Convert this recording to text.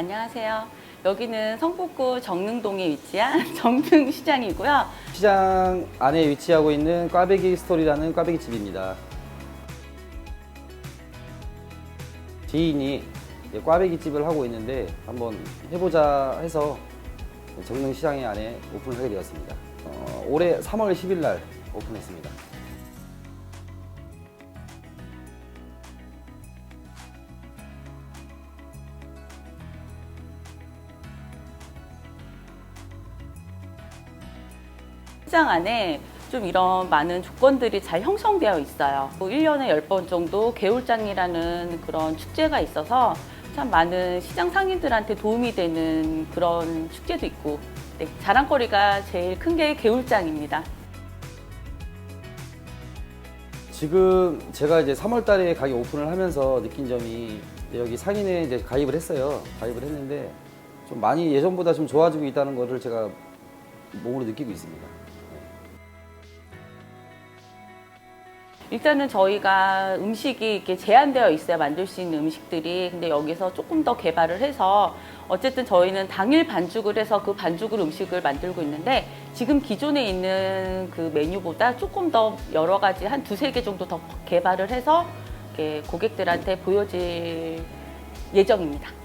안녕하세요. 여기는 성북구 정릉동에 위치한 정릉시장이고요. 시장 안에 위치하고 있는 꽈배기 스토리라는 꽈배기 집입니다. 지인이 꽈배기 집을 하고 있는데 한번 해보자 해서 정릉 시장의 안에 오픈을 하게 되었습니다. 어, 올해 3월 10일 날 오픈했습니다. 시장 안에 좀 이런 많은 조건들이 잘 형성되어 있어요. 1년에 10번 정도 개울장이라는 그런 축제가 있어서 참 많은 시장 상인들한테 도움이 되는 그런 축제도 있고 네, 자랑거리가 제일 큰 게 개울장입니다. 지금 제가 이제 3월 달에 가게 오픈을 하면서 느낀 점이 여기 상인에 이제 가입을 했어요. 가입을 했는데 좀 많이 예전보다 좀 좋아지고 있다는 거를 제가 몸으로 느끼고 있습니다. 일단은 저희가 음식이 이렇게 제한되어 있어야 만들 수 있는 음식들이 근데 여기서 조금 더 개발을 해서 어쨌든 저희는 당일 반죽을 해서 그 반죽으로 음식을 만들고 있는데 지금 기존에 있는 그 메뉴보다 조금 더 여러 가지 한 두세 개 정도 더 개발을 해서 고객들한테 보여질 예정입니다.